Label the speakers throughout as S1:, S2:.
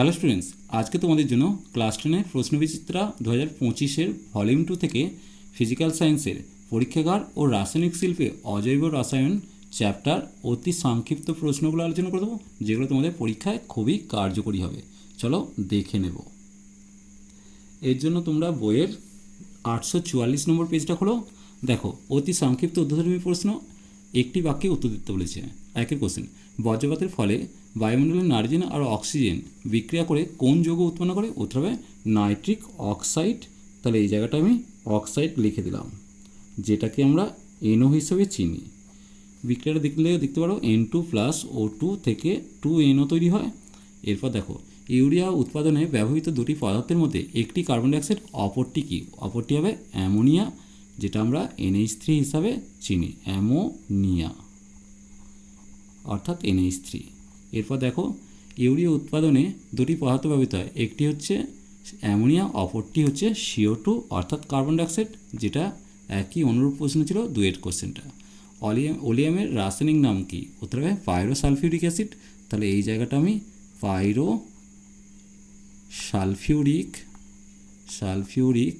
S1: Hello students আজকে তোমাদের জন্য ক্লাস টেনের প্রশ্নবিচিত্রা দু হাজার পঁচিশের ভলিউম টু থেকে ফিজিক্যাল সায়েন্সের পরীক্ষাগার ও রাসায়নিক শিল্পে অজৈব রসায়ন চ্যাপ্টার অতি সংক্ষিপ্ত প্রশ্নগুলো আলোচনা করে দেবো, যেগুলো তোমাদের পরীক্ষায় খুবই কার্যকরী হবে। চলো দেখে নেব। এর জন্য তোমরা বইয়ের আটশো চুয়াল্লিশ নম্বর পেজটা খোলো। দেখো, অতি সংক্ষিপ্ত উদ্ধধর্মী প্রশ্ন, একটি বাক্যে উত্তর দিতে বলেছে। একের কোশ্চেন বজ্রপাতের ফলে বায়ুমণ্ডলের নাইট্রোজেন আর অক্সিজেন বিক্রিয়া করে কোন যৌগ উৎপন্ন করে? উত্তর হবে নাইট্রিক অক্সাইড। তাহলে এই জায়গাটা আমি অক্সাইড লিখে দিলাম, যেটাকে আমরা এনও হিসেবে চিনি। বিক্রিয়াটা দেখলে দেখতে পারো N two plus O two থেকে টু এনও তৈরি হয়। এরপর দেখো, ইউরিয়া উৎপাদনে ব্যবহৃত দুটি পদার্থের মধ্যে একটি কার্বন ডাইঅক্সাইড, অপরটি কি? অপরটি হবে অ্যামোনিয়া, যেটা আমরা এনএইচ থ্রি হিসাবে চিনি, অ্যামোনিয়া। অর্থাৎ এনএইচ থ্রি। এরপর দেখো, ইউরিয়া উৎপাদনে দুটি পদার্থ ব্যবহৃত হয়। একটি হচ্ছে অ্যামোনিয়া, অপরটি হচ্ছে সিও টু, অর্থাৎ কার্বন ডাইঅক্সাইড, যেটা একই অনুরূপ প্রশ্ন ছিল দুয়ের কোশ্চেনটা। অলিয়াম, ওলিয়ামের রাসায়নিক নাম কি? উত্তর হবে পাইরো সালফিউরিক অ্যাসিড। তাহলে এই জায়গাটা আমি পাইরো সালফিউরিক সালফিউরিক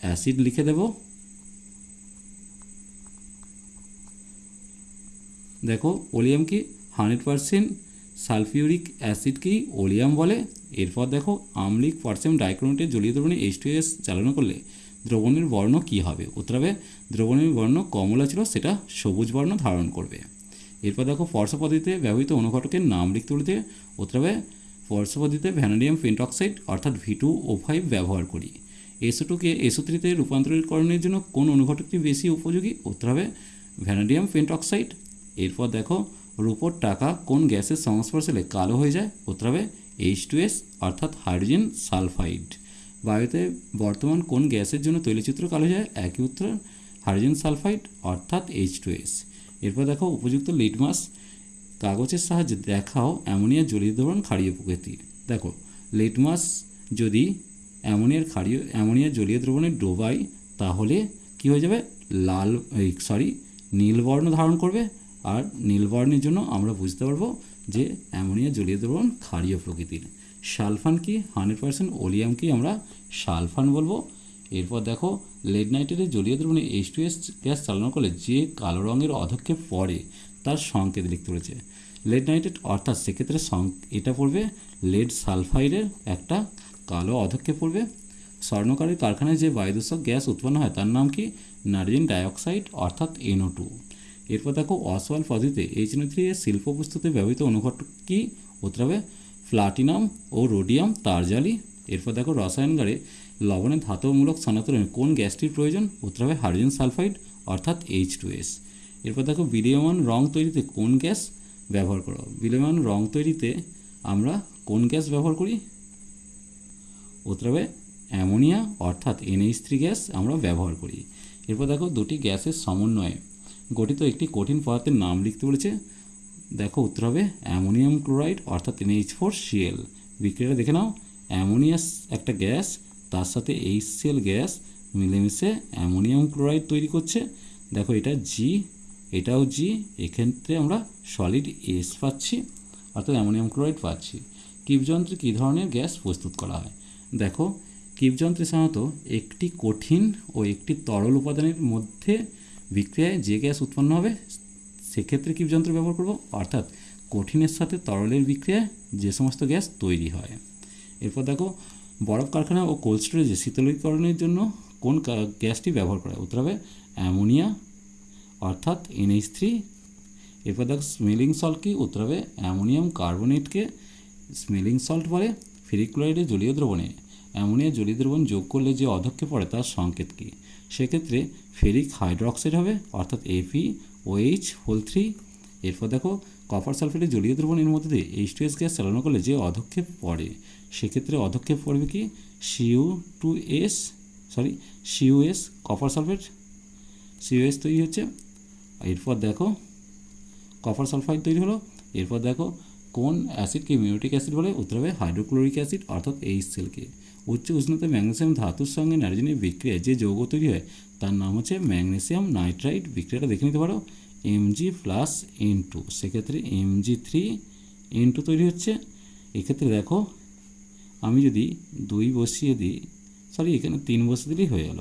S1: অ্যাসিড লিখে দেব। দেখো ওলিয়াম কি? হান্ড্রেড পারসেন্ট সালফিউরিক অ্যাসিডকেই ওলিয়াম বলে? এরপর দেখো আমলিক পারসেন্ট ডাইক্রোমেটের জলীয় দ্রবণে এইচ টু এস চালনা করলে দ্রবণের বর্ণ কী হবে? উত্তর হবে, দ্রবণের বর্ণ কমলা ছিল, সেটা সবুজ বর্ণ ধারণ করবে। এরপর দেখো ফর্স পদ্ধতিতে ব্যবহৃত অনুঘটকের নাম লিখতে বলতে উত্তর হবে, ফর্স পদ্ধতিতে ভ্যানাডিয়াম পেন্টক্সাইড অর্থাৎ ভি টু ও ফাইভ ব্যবহার করি। এসো টুকে এসো থ্রিতে রূপান্তরীকরণের জন্য কোন অনুঘটকটি বেশি উপযোগী? উত্তর হবে, ভ্যানাডিয়াম পেন্টক্সাইড এরপর দেখো, রূপোর টাকা কোন গ্যাসের সংস্পর্শে এলে কালো হয়ে যায়? উত্তর হবে এইচ টু এস অর্থাৎ হাইড্রোজেন সালফাইড। বায়ুতে বর্তমান কোন গ্যাসের জন্য তৈলচিত্র কালো যায়? একই উত্তর, হাইড্রোজেন সালফাইড, অর্থাৎ এইচ টু এস এরপর দেখো, উপযুক্ত লিটমাস কাগজের সাহায্যে দেখাও অ্যামোনিয়া জলীয় দ্রবণ ক্ষারীয় প্রকৃতির দেখো লিটমাস যদি অ্যামোনিয়ার ক্ষারীয়, অ্যামোনিয়া জলীয় দ্রবণে ডোবাই তাহলে কি হয়ে যাবে? লাল সরি নীল বর্ণ ধারণ করবে। আর নীলবর্ণের জন্য আমরা বুঝতে পারব যে অ্যামোনিয়া জলীয় দ্রবণ ক্ষারীয় প্রকৃতির। সালফান কি? হান্ড্রেড পার্সেন্ট ওলিয়াম কি আমরা সালফান বলব? এরপর দেখো, লেড নাইট্রেটের জলীয় দ্রবণে এইচ টু এস গ্যাস চালনা করলে যে কালো রঙের অধক্ষেপ পড়ে, তার সংকেত লিখতে রয়েছে লেড নাইট্রেট অর্থাৎ সেক্ষেত্রে সং এটা পড়বে লেড সালফাইডের একটা কালো অধক্ষেপ পড়বে। স্বর্ণকারী কারখানায় যে বায়ুদূষক গ্যাস উৎপন্ন হয়, তার নাম কি? নাইট্রোজেন ডাইঅক্সাইড অর্থাৎ এনও টু এরপর দেখো অসওয়াল পদ্ধতিতে এইচ এন থ্রি এর শিল্প প্রস্তুতে ব্যবহৃত অনুঘটক কি? উত্তর হবে প্লাটিনাম ও রোডিয়াম তারজালি এরপর দেখো রসায়নগারে লবণের ধাতবমূলক সনাতনে কোন গ্যাসটির প্রয়োজন? উত্তর হবে হাইড্রোজেন সালফাইড, অর্থাৎ এইচ টু এস এরপর দেখো বিলীয়মান রং তৈরিতে কোন গ্যাস ব্যবহার করো? বিলীয়মান রং তৈরিতে আমরা কোন গ্যাস ব্যবহার করি? উত্তর হবে অ্যামোনিয়া, অর্থাৎ এনএইচ থ্রি গ্যাস আমরা ব্যবহার করি। এরপর দেখো দুটি গ্যাসের সমন্বয়ে গঠিত একটি কঠিন পদার্থের নাম লিখতে বলেছে। দেখো উত্তর হবে অ্যামোনিয়াম ক্লোরাইড, অর্থাৎ এন এইচ ফোর সিএল বিক্রিয়াটা দেখে নাও। অ্যামোনিয়াস একটা গ্যাস, তার সাথে এইচ সিএল গ্যাস মিলেমিশে অ্যামোনিয়াম ক্লোরাইড তৈরি করছে। দেখো এটা জি এটাও জি এক্ষেত্রে আমরা সলিড এস পাচ্ছি, অর্থাৎ অ্যামোনিয়াম ক্লোরাইড পাচ্ছি। কিপযন্ত্রে কী ধরনের গ্যাস প্রস্তুত করা হয়? দেখো কিপযন্ত্রে সাধারণত একটি কঠিন ও একটি তরল উপাদানের মধ্যে বিক্রিয়ায় যে গ্যাস উৎপন্ন হবে, সেক্ষেত্রে কী কিপযন্ত্র ব্যবহার করব? অর্থাৎ কঠিনের সাথে তরলের বিক্রিয়ায় যে সমস্ত গ্যাস তৈরি হয়। এরপর দেখো, বরফ কারখানা ও কোল্ড স্টোরেজে শীতলীকরণের জন্য কোন গ্যাসটি ব্যবহার করা? উত্তর হবে, অ্যামোনিয়া, অর্থাৎ এনএইচ থ্রি এরপর দেখো, স্মেলিং সল্ট কি? উত্তর হবে, অ্যামোনিয়াম কার্বোনেটকে স্মেলিং সল্ট বলে ফেরিক ক্লোরাইডের জলীয় দ্রবণে। অ্যামোনিয়া জলীয় দ্রবণ যোগ করলে যে অধক্ষে পড়ে তার সংকেত কী? সেক্ষেত্রে ফেরিক হাইড্রোক্সাইড হবে, অর্থাৎ এপি ওএইচ হোল থ্রি এরপর দেখো কপার সালফেটের জলীয় দ্রবণের মধ্যে দিয়ে এইচ টু এস গ্যাস চালনা করলে যে অধক্ষেপ পড়ে, সেক্ষেত্রে অধক্ষেপ পড়বে কি? CU two S sorry CUS copper sulphate CUS তৈরি হচ্ছে, এরপর দেখো কপার সালফাইড তৈরি হলো। এরপর দেখো, কোন অ্যাসিডকে মিউটিক অ্যাসিড বলে? উত্তর হবে হাইড্রোক্লোরিক অ্যাসিড অর্থাৎ এইচ সেলকে উচ্চ উষ্ণতা ম্যাগনেসিয়াম ধাতুর সঙ্গে নাইট্রোজেনের বিক্রিয়ায় যে যৌগ তৈরি হয়, তার নাম হচ্ছে ম্যাগনেসিয়াম নাইট্রাইট। বিক্রিয়াটা দেখে নিতে পারো। এমজি প্লাস এন টু সেক্ষেত্রে এমজি থ্রি এন টু তৈরি হচ্ছে। এক্ষেত্রে দেখো, আমি যদি দুই বসিয়ে দিই সরি এখানে তিন বসিয়ে দিলেই হয়ে গেল।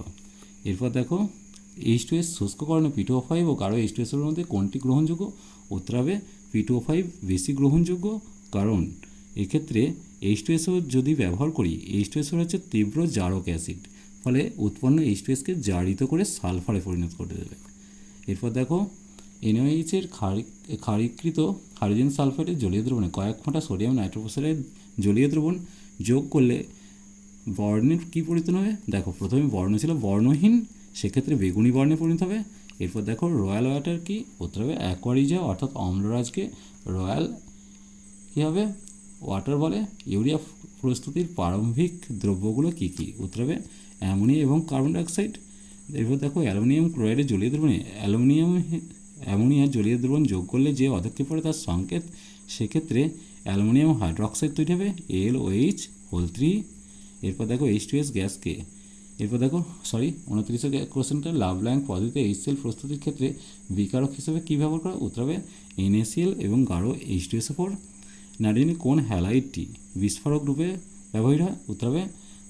S1: এরপর দেখো এইচ টু এস শুষ্ককরণে পিটু ফাইভ ও গাঢ় এইচ টু এসের মধ্যে কোনটি গ্রহণযোগ্য? উত্তর পিটু ফাইভ বেশি গ্রহণযোগ্য। কারণ এক্ষেত্রে এইচ টু যদি ব্যবহার করি এইচ টু হচ্ছে তীব্র জারক অ্যাসিড। ফলে উৎপন্ন এইচ টু এসকে জারিত করে সালফারে পরিণত করে দেবে। এরপর দেখো এনওএইচের ক্ষারিক ক্ষারীকৃত হাইড্রোজেন সালফাইডের জলীয় দ্রবণে কয়েক ফোঁটা সোডিয়াম নাইট্রোফোসাইডের জলীয় দ্রবণ যোগ করলে বর্ণের কী পরিণত হবে? দেখো, প্রথমে বর্ণ ছিল বর্ণহীন, সেক্ষেত্রে বেগুনি বর্ণে পরিণত হবে। এরপর দেখো, রয়্যাল ওয়াটার কি? উত্তর হবে অ্যাকোয়ারিজা, অর্থাৎ অম্লরাজকে রয়্যাল কী হবে? ওয়াটার বলে? ইউরিয়া প্রস্তুতির প্রারম্ভিক দ্রব্যগুলো কী কী? উত্তর হবে অ্যামোনিয়া এবং কার্বন ডাইঅক্সাইড এরপর দেখো, অ্যালুমিনিয়াম ক্লোরাইডের জলীয় দ্রবণে। অ্যালুমিনিয়াম অ্যামোনিয়া জলীয় দ্রবণ যোগ করলে যে পদক্ষেপ পড়ে তার সংকেত, সেক্ষেত্রে অ্যালুমিনিয়াম হাইড্রক্সাইড তৈরি হবে L O H whole three. এরপর দেখো এইচ টু এস গ্যাসকে এরপর দেখো সরি উনত্রিশে কোশ্চেনটা লাভ ল্যাং পদ্ধতিতে এইচসিএল প্রস্তুতির ক্ষেত্রে বিকারক হিসেবে কী ব্যবহার করা? উত্তর হবে এনএসিএল এবং গাঢ় এইচ টু এস ফোর নাইট্রোজেনের কোন হ্যালাইটটি বিস্ফোরক রূপে ব্যবহৃত হয়? উত্তর হবে,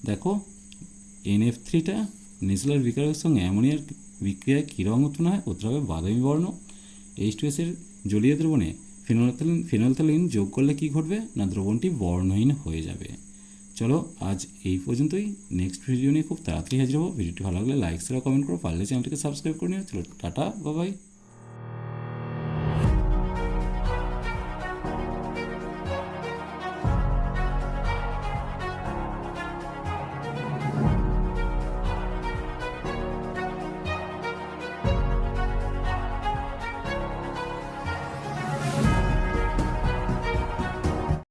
S1: দেখো এনএফ থ্রিটা নেসলার বিকারের সঙ্গে অ্যামোনিয়ার বিক্রিয়ায় কী রঙ উৎপন্ন হয়? উত্তর হবে, বাদামি বর্ণ। এইচ টু এসের জলীয় দ্রবণে ফিনলথ্যালিন ফিনলথ্যালিন যোগ করলে কী ঘটবে? না, দ্রবণটি বর্ণহীন হয়ে যাবে। চলো, আজ এই পর্যন্তই। নেক্সট ভিডিও নিয়ে খুব তাড়াতাড়ি হাজির হব। ভিডিওটি ভালো লাগলে লাইক শেয়ার কমেন্ট করো। পারলে চ্যানেলটিকে সাবস্ক্রাইব করে নিও। চলো, টাটা বাবাই